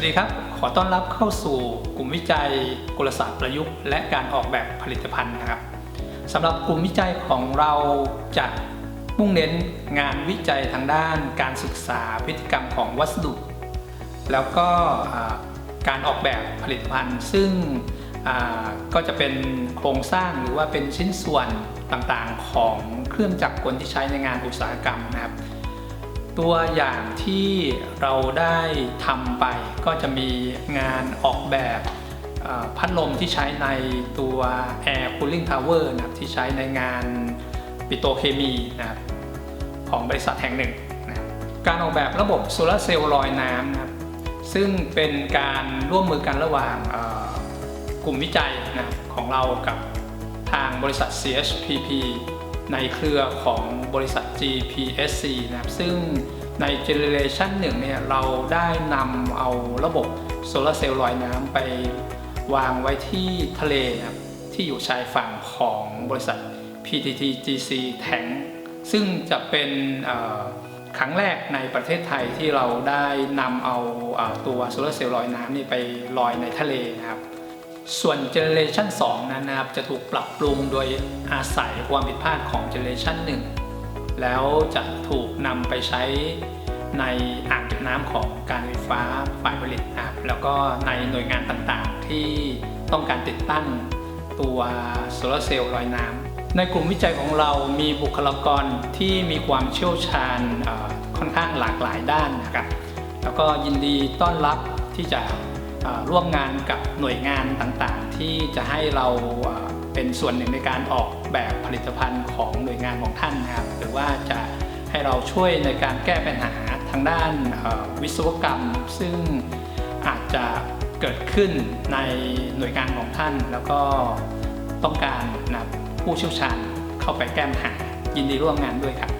วัสดีครับ ขอต้อนรับเข้าสู่กลุ่มวิจัยกลศาสตร์ประยุกต์ และการออกแบบผลิตภัณฑ์นะครับสำหรับกลุ่มวิจัยของเราจะมุ่งเน้นงานวิจัยทางด้านการศึกษาพฤติกรรมของวัสดุ แล้วก็การออกแบบผลิตภัณฑ์ ซึ่งก็จะเป็นโครงสร้างหรือว่าเป็นชิ้นส่วนต่างๆของเครื่องจักรกลที่ใช้ในงานอุตสาหกรรมนะครับ ตัวอย่างที่เราได้ทำไปก็จะมีงานออกแบบพัดลมที่ใช้ในตัว Air Cooling Tower นะครับที่ใช้ในงานปิโตเคมีนะครับของบริษัทแห่งหนึ่งนะการออกแบบระบบโซลาร์เซลล์ลอยน้ำนะครับซึ่งเป็นการร่วมมือกันระหว่างกลุ่มวิจัยนะของเรากับทางบริษัท CHPP ในเครือของบริษัท GPSC นะครับซึ่งในเจเนเรชันหนึ่งเนี่ยเราได้นำเอาระบบโซลาร์เซลล์ลอยน้ำไปวางไว้ที่ทะเลนะครับที่อยู่ชายฝั่งของบริษัท PTTGC Tank ซึ่งจะเป็นครั้งแรกในประเทศไทยที่เราได้นำเอาตัวโซลาร์เซลล์ลอยน้ำนี่ไปลอยในทะเลนะครับ ส่วนเจเนเรชัน2นั้นนะครับจะถูกปรับปรุงโดยอาศัยความผิดพลาดของเจเนเรชัน1แล้วจะถูกนำไปใช้ในอ่างเก็บน้ำของการไฟฟ้าฝ่ายผลิตนะครับแล้วก็ในหน่วยงานต่างๆ ที่ต้องการติดตั้งตัวโซลาร์เซลล์ลอยน้ำในกลุ่มวิจัยของเรามีบุคลากรที่มีความเชี่ยวชาญค่อนข้างหลากหลายด้านนะครับแล้วก็ยินดีต้อนรับที่จะ ร่วมงานกับหน่วยงานต่างๆ ที่จะให้เราเป็นส่วนหนึ่งในการออกแบบผลิตภัณฑ์ของหน่วยงานของท่านนะครับหรือว่าจะให้เราช่วยในการแก้ปัญหาทางด้านวิศวกรรม ซึ่งอาจจะเกิดขึ้นในหน่วยงานของท่าน แล้วก็ต้องการนะผู้เชี่ยวชาญเข้าไปแก้ปัญหายินดีร่วมงานด้วยครับ